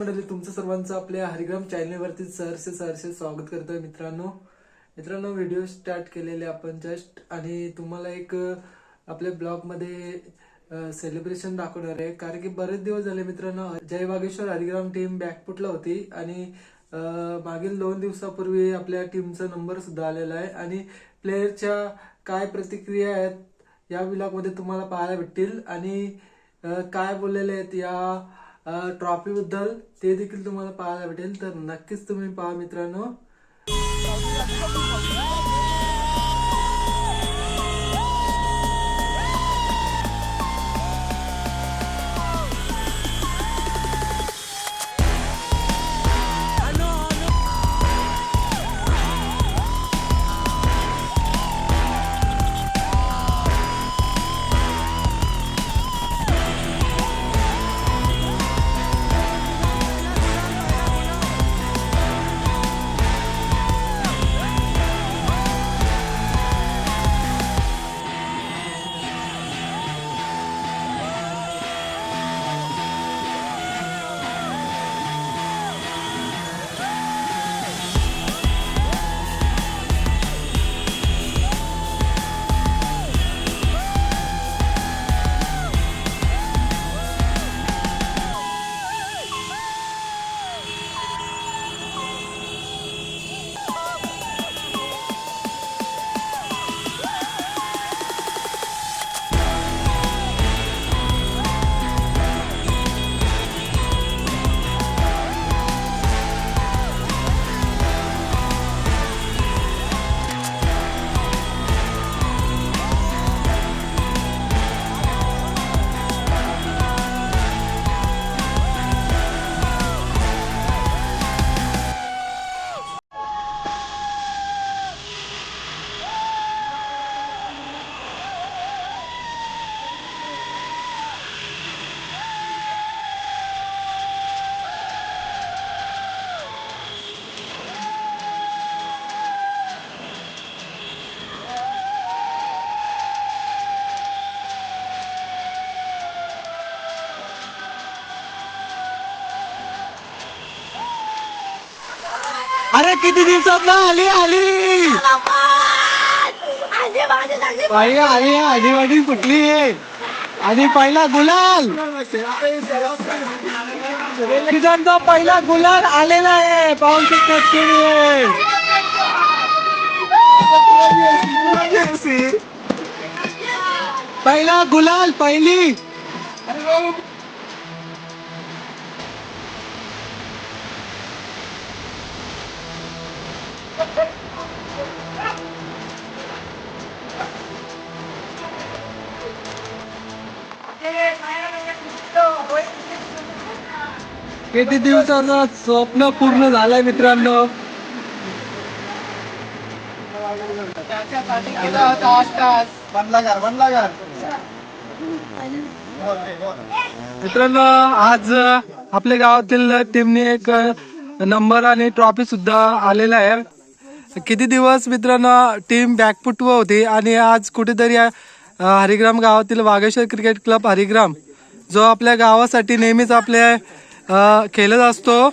मंडळी तुमचं सर्वांचं आपल्या हरिग्राम चॅनलवरती सहर्ष सहर्ष स्वागत करतोय मित्रांनो. मित्रांनो व्हिडिओ स्टार्ट केलेले आपण जस्ट आणि तुम्हाला एक आपल्या ब्लॉगमध्ये सेलिब्रेशन दाखवणार आहे. कारण की बरेच दिवस झाले मित्रांनो जय बागेश्वर हरिग्राम टीम बॅकफुटला होती आणि मागील दोन दिवसापूर्वी आपल्या टीमचा नंबर सुद्धा आलेला आहे. आणि प्लेयरच्या काय प्रतिक्रिया आहेत या ब्लॉगमध्ये तुम्हाला पाहायला भेटतील. आणि काय बोललेले आहेत या ट्रॉफी बद्दल ते देखील तुम्हाला पाहायला भेटेल. तर नक्कीच तुम्ही पहा मित्रांनो. किती दिवसात ना? आली आली. बाई आली आधी वाटी कुठली आणि पहिला गुलाल. सीझनचा पहिला गुलाल आलेला आहे. पाहू शकतात तुम्ही पहिला गुलाल पहिली. किती दिवसाचं स्वप्न पूर्ण झालंय मित्रांनो. मित्रांनो आज आपल्या गावातील टीमने एक नंबर आणि ट्रॉफी सुद्धा आलेला आहे. किती दिवस मित्रांनो टीम बॅकपुटव होती आणि आज कुठेतरी हरिग्राम गावातील वागेश्वर क्रिकेट क्लब हरिग्राम जो आपल्या गावासाठी नेहमीच आपल्या खेळत असतो.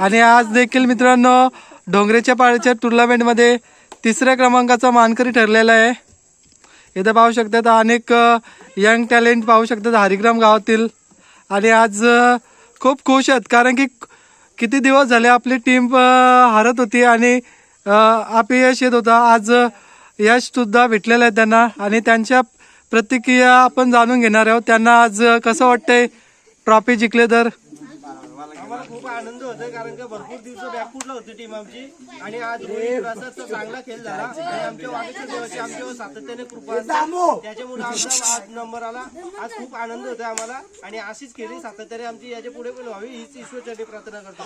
आणि आज देखील मित्रांनो डोंगरेच्या पाळीच्या टुर्नामेंटमध्ये तिसऱ्या क्रमांकाचा मानकरी ठरलेला आहे. इथं पाहू शकतात अनेक यंग टॅलेंट पाहू शकतात हरिग्राम गावातील. आणि आज खूप खुश आहेत कारण की किती दिवस झाले आपली टीम हरत होती आणि अपयश येत होता. आज यश सुद्धा भेटलेलं आहे त्यांना आणि त्यांच्या प्रतिक्रिया आपण जाणून घेणार आहोत. त्यांना आज कसं वाटतंय? ट्रॉफी जिंकले तर? आम्हाला खूप आनंद होतोय कारण की भरपूर दिवस बॅकफुटला होती टीम आमची. आणि आज रोहित चांगला खेळ झाला. आणि आमच्या वागेश्वर देवाची आमच्यावर सातत्याने कृपा असते. त्याच्यामुळे आमचा आज नंबर आला. आज खूप आनंद होतोय आम्हाला. आणि अशीच खेळी सातत्याने आमची याच्यापुढे पण व्हावी हीच ईश्वरचरणी प्रार्थना करतो.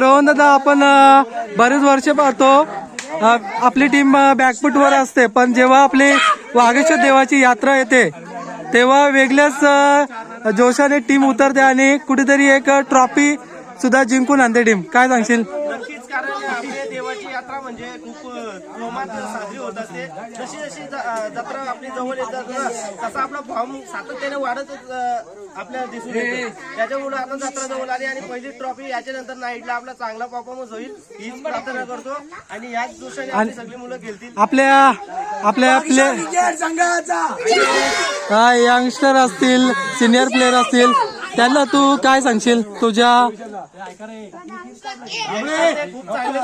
रोहन दादा आपण बरेच वर्ष पाहतो. आपली टीम बॅकफुट वर असते पण जेव्हा आपली वागेश्वर देवाची यात्रा येते. तेव्हा वेगळ्याच जोशाने टीम उतरते आणि कुठेतरी एक ट्रॉफी सुद्धा जिंकून आणते टीम. काय सांगशील? नक्कीच कारण आपल्या देवाची यात्रा म्हणजे खूप जोमात साजरी होत असते. जशी जशी जत्रा आपली जवळ येत तसा आपला फॉर्म सातत्याने वाढत आपल्याला दिसून येतो. त्याच्यामुळे आता जत्रा जवळ आली आणि पहिली ट्रॉफी याच्या नंतर नाईटला आपला चांगला परफॉर्मन्स होईल हीच प्रार्थना करतो. आणि याच दिवसाने आपली सगळी मुलं खेळतील. आपल्या आपल्या प्ले यंगस्टर असतील सिनियर प्लेअर असतील त्यांना तू काय सांगशील? तुझ्या खूप चांगले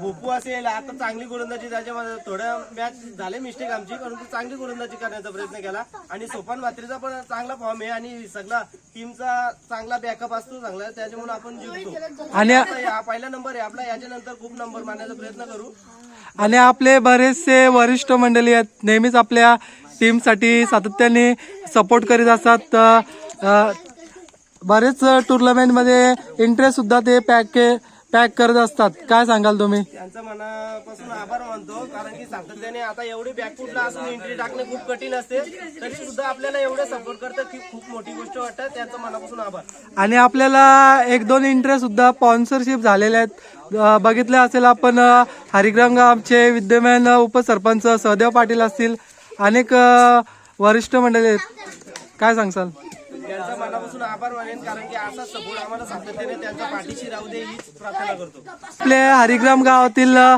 भोपू असेल आता चांगली गोलंदाजी त्याच्यामध्ये थोड्या मॅच झाले मिस्टेक आमची परंतु चांगली गोलंदाजी करण्याचा प्रयत्न केला. आणि सोपान भात्रीचा पण चांगला फॉर्म आहे आणि सगळा टीमचा चांगला बॅकअप असतो चांगला त्याच्यामुळे आपण जिंकतो. आणि हा पहिला नंबर आहे आपला याच्यानंतर खूप नंबर मारण्याचा प्रयत्न करू. आणि आपले बरेचसे वरिष्ठ मंडळी आहेत नेहमीच आपल्या टीमसाठी सातत्याने सपोर्ट करीत असतात. बरेच टुर्नामेंटमध्ये इंटरेस्ट सुद्धा ते पॅक पॅक करत असतात. काय सांगाल तुम्ही? त्यांचा मनापासून आभार मानतो कारण की सातत्याने आता एवढी बॅकफुटला असून एंट्री टाकणे खूप कठीण असते. तरी सुद्धा आपल्याला एवढं सपोर्ट करतं की खूप मोठी गोष्ट वाटतं त्यांचा मनापासून आभार. आणि आपल्याला एक दोन इंटरेस्ट सुद्धा स्पॉन्सरशिप झालेले आहेत. बघितले असेल आपण अ, हरिग्राम गावचे विद्यमान उपसरपंच सहदेव पाटील असतील. अनेक वरिष्ठ मंडळी आहेत. काय सांगसाल त्यांचा मनापासून आभार मानेन कारण की असा सपोर्ट आम्हाला सातत्याने त्यांच्या पाठीशी राहू दे हीच प्रार्थना करतो. आपले हरिग्राम गावातील अ,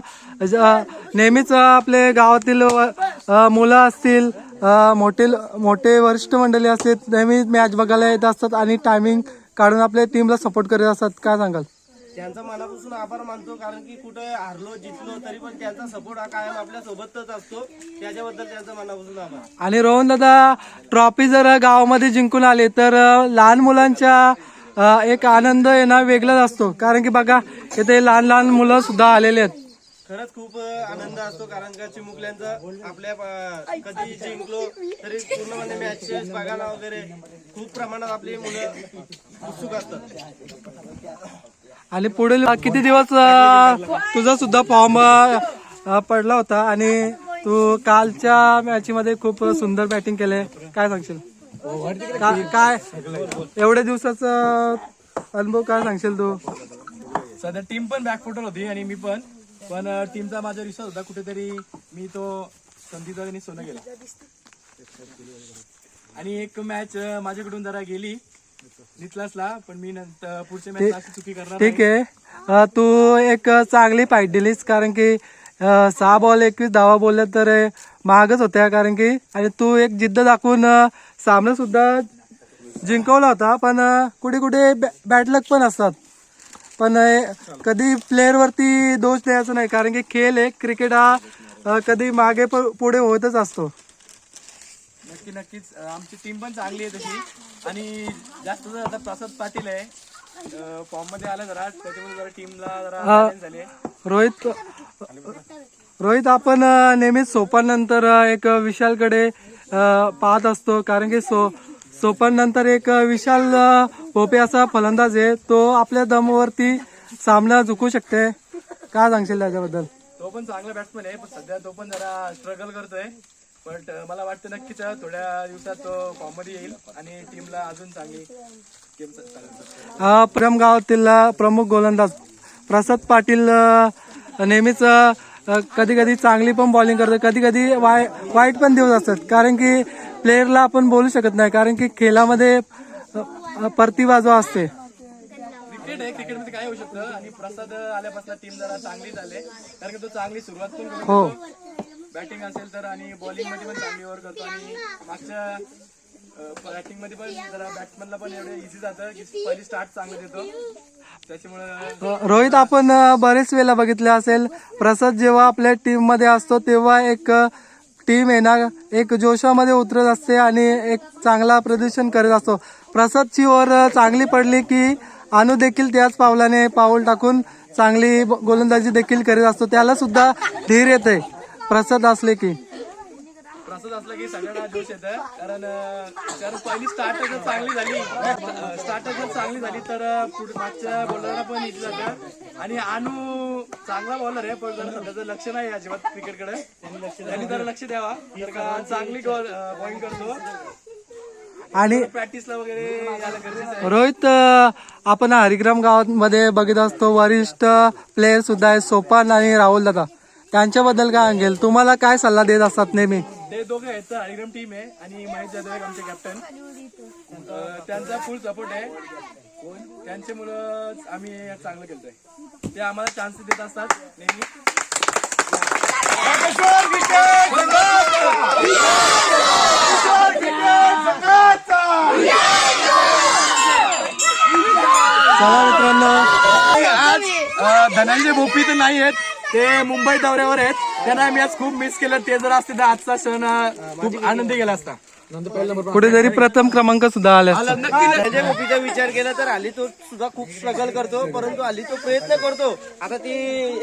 नेहमीच आपले गावातील अ, मुलं असतील अ, मोठे मोठे वरिष्ठ मंडळी असतील नेहमी मॅच बघायला येत असतात आणि टायमिंग काढून आपल्या टीमला सपोर्ट करत असतात. काय सांगाल? त्यांचा मनापासून आभार मानतो कारण की कुठे हारलो जितलो तरी पण त्यांचा सपोर्ट हा कायम आपल्या सोबतच असतो. त्याच्याबद्दल त्यांचा मनापासून आभार. आणि रोहन दादा ट्रॉफी जर गावामध्ये जिंकून आले तर लहान मुलांच्या एक आनंद येणं वेगळाच असतो. कारण की बघा इथे लहान लहान मुलं सुद्धा आलेले आहेत. खरंच खूप आनंद असतो कारण का चिमुकल्यांचा आपल्या कधी जिंकलो तरी पूर्णपणे मॅचेस बघायला वगैरे खूप प्रमाणात आपली मुलं उत्सुक असतात. आणि पुढील किती दिवस तुझा सुद्धा फॉर्म पडला होता आणि तू कालच्या मॅच मध्ये खूप सुंदर बॅटिंग केले. काय सांगशील? काय? एवढ्या दिवसाचा अनुभव काय सांगशील तू? सध्या टीम पण बॅकफुटर होती आणि मी पण. पण टीमचा माझा विश्वास होता कुठेतरी मी तो संधीचा सोनं गेला. आणि एक मॅच माझ्याकडून जरा गेली. नितलासला पण मी नंतर पुढच्या अशी चुकी करणार ठीक आहे. अ, तू एक चांगली फाईट दिलीस कारण की अ, सहा बॉल एकवीस धावा बोलल्या तर अ, महागच होत्या कारण की आणि तू एक जिद्द दाखवून अ, सामना सुद्धा जिंकवला होता पण अ, कुठे कुठे बॅट लक पण असतात. पण अ, कधी प्लेअर वरती दोष द्यायचा नाही कारण की खेळ आहे क्रिकेट हा अ, कधी मागे प- पुढे होतच असतो. नक्की नक्कीच अ, आमची टीम पण चांगली आहे तशी. आणि जास्त जर आता प्रसाद पाटील आहे फॉर्ममध्ये आला जरा त्याच्यामुळे जरा टीमला जरा झाली आहे. रोहित रोहित आपण अ, नेहमीच सोपान नंतर एक विशालकडे अ, पाहत असतो. कारण की सो सोपान नंतर एक विशाल अ, पोपे असा फलंदाज आहे. तो आपल्या दमवरती सामना जिंकू शकते. काय सांगशील त्याच्याबद्दल? तो पण चांगला बॅट्समॅन आहे पण सध्या तो पण जरा स्ट्रगल करतोय. बट मला वाटतं नक्कीच थोड्या दिवसात तो मध्ये येईल आणि टीमला अजून चांगली गेम चालेल अ, प्रम गावातील अ, प्रमुख गोलंदाज प्रसाद पाटील नेहमीच कधी कधी चांगली पण बॉलिंग करतो. कधी कधी वाय वाईट पण दिवस असतात. कारण की प्लेअरला आपण बोलू शकत नाही. कारण की खेळामध्ये प्रतिभा जो असते. क्रिकेट आहे. क्रिकेटमध्ये काय होऊ शकतं? आणि प्रसाद आल्यापासून टीम जरा चांगली झाली. कारण की तो चांगली सुरुवात पण हो. बॅटिंग असेल तर आणि बॉलिंगमध्ये पण चांगली ओव्हर करतो आणि मागच्या बॅटिंगमध्ये पण जरा बॅट्समॅनला पण एवढं इझी जातं की पहिली स्टार्ट चांगलं देतो. त्याच्यामुळे रोहित आपण बरेच वेळेला बघितले असेल प्रसाद जेव्हा आपल्या टीममध्ये असतो तेव्हा एक टीम आहे ना एक जोशामध्ये उतरत असते आणि एक चांगला प्रदर्शन करत असतो. प्रसादची ओर चांगली पडली की अनु देखील त्याच पावलाने पाऊल टाकून चांगली गोलंदाजी देखील करीत असतो. त्याला सुद्धा धीर येते प्रसाद असले की. प्रसाद असलं की सगळ्यांना जोश येतं कारण कारण पहिली स्टार्ट जर चांगली झाली. स्टार्ट जर चांगली झाली तर पुढे मागच्या बॉलरला पण इझी जातं आणि अनु चांगला बॉलर आहे पण जरा त्याचं लक्ष नाही आहे अजिबात क्रिकेटकडे त्यांनी जरा लक्ष द्यावा. तर का चांगली बॉलिंग करतो. आणि प्रॅक्टिसला वगैरे आहे. रोहित आपण हरिग्राम गावामध्ये बघित असतो. वरिष्ठ प्लेयर सुद्धा आहेत सोपान आणि राहुल दादा. त्यांच्याबद्दल काय सांगेल तुम्हाला काय सल्ला देत असतात नेहमी? ते दोघे आहेत हरिग्राम टीम आहे आणि महेश जाधव आहेत आमचे कॅप्टन त्यांचा फुल सपोर्ट आहे. त्यांच्यामुळं आम्ही चांगलं खेळतोय. ते आम्हाला चान्स देत असतात नेहमी. चला मित्रांनो. आज अ, धनंजय भोपी तर नाही आहेत. ते मुंबई दौऱ्यावर आहेत. त्यांना मी आज खूप मिस केलं. ते जर असते तर आजचा सण खूप आनंदी गेला असता. कुठेतरी प्रथम क्रमांक सुद्धा आले गोपीचा विचार केला तर हल्ली तो सुद्धा खूप स्ट्रगल करतो परंतु हल्ली तो प्रयत्न करतो. आता ती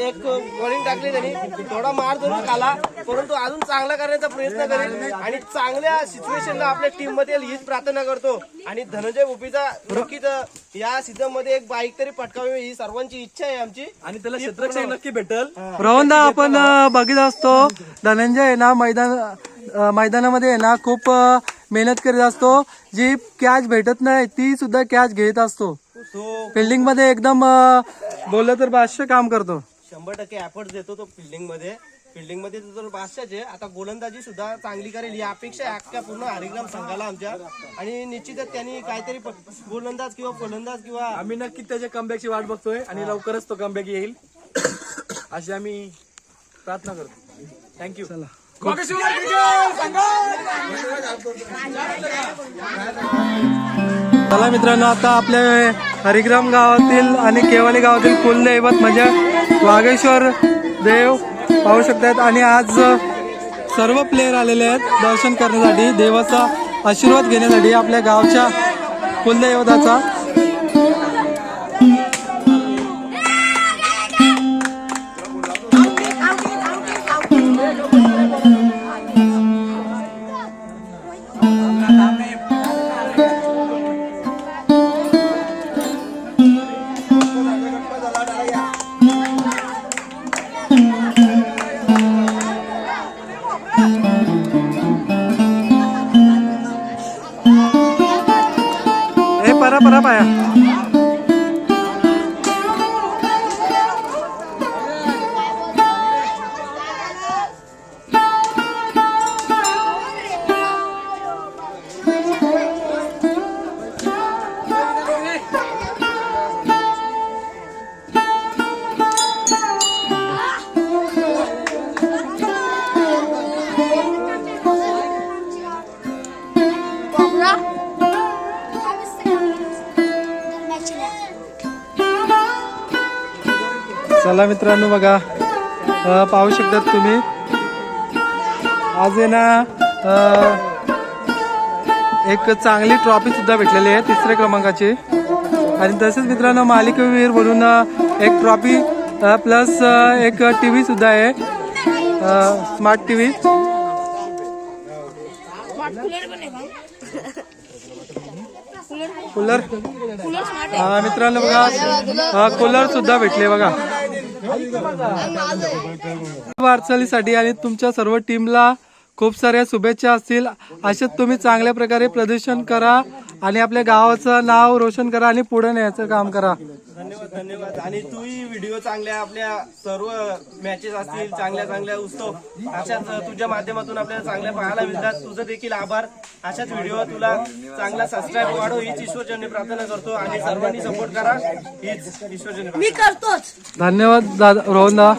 एक बॉलिंग टाकली त्यांनी थोडा मार धरून खाला परंतु अजून चांगला करण्याचा प्रयत्न करेल. आणि चांगल्या सिच्युएशनला आपल्या टीममध्ये येईल हीच प्रार्थना करतो. आणि धनंजय गोपीचा नक्कीच या सीझनमध्ये एक बाईक तरी पटकावी ही सर्वांची इच्छा आहे आमची. आणि त्याला क्षेत्रक्षक नक्की भेटल. रोहनदा आपण अ, बघित असतो धनंजय ना मैदान मैदानामध्ये आहे ना खूप मेहनत करीत असतो. जी कॅच भेटत नाही ती सुद्धा कॅच घेत असतो. फिल्डिंगमध्ये एकदम बोललं तर बादशाह काम करतो. शंभर टक्के एफर्ट देतो तो फिल्डिंगमध्ये. फिल्डिंगमध्ये तर बादशाचे आता गोलंदाजी सुद्धा चांगली करेल ही अपेक्षा आहे अख्ख्या पूर्ण हरिग्राम संघाला आमच्या. आणि निश्चितच त्यांनी काहीतरी गोलंदाज किंवा फलंदाज किंवा आम्ही नक्की त्याच्या कमबॅकची वाट बघतोय आणि लवकरच तो कमबॅक येईल. अशी आम्ही प्रार्थना करतो. थँक्यू चला. मित्रांनो आता आपल्या हरिग्राम गावातील आणि केवाली गावातील कुलदैवत म्हणजे वागेश्वर देव पाहू शकतात आणि आज सर्व प्लेयर आलेले आहेत दर्शन करण्यासाठी देवाचा आशीर्वाद घेण्यासाठी आपल्या गावच्या कुलदैवताचा. รับมารับไปอะ चला मित्रांनो बघा. पाहू शकतात तुम्ही. आज आहे ना एक चांगली ट्रॉफी सुद्धा भेटलेली आहे तिसऱ्या क्रमांकाची. आणि तसेच मित्रांनो मालिकावीर म्हणून एक ट्रॉफी प्लस एक टी व्ही सुद्धा आहे. स्मार्ट टी व्ही कूलर हा मित्रांनो बघा कूलर सुद्धा भेटले बघा. वाटचालीसाठी आणि तुमच्या सर्व टीमला खूप साऱ्या शुभेच्छा असतील. असेच तुम्ही चांगल्या प्रकारे प्रदर्शन करा आणि आपल्या गावाचं नाव रोशन करा आणि पुढे न्यायचं काम करा. धन्यवाद धन्यवाद. आणि तूही व्हिडिओ चांगल्या आपल्या सर्व मॅचेस असतील चांगल्या चांगल्या उत्सव अशाच तुझ्या माध्यमातून आपल्याला चांगल्या पाहायला मिळतात. तुझं देखील आभार. अशाच व्हिडिओ तुला चांगला सबस्क्राईब वाढव हीच ईश्वरचरणी प्रार्थना करतो आणि सर्वांनी सपोर्ट करा. हीच ईश्वरचरणी प्रार्थना. मी करतोच. धन्यवाद दादा रोहन दा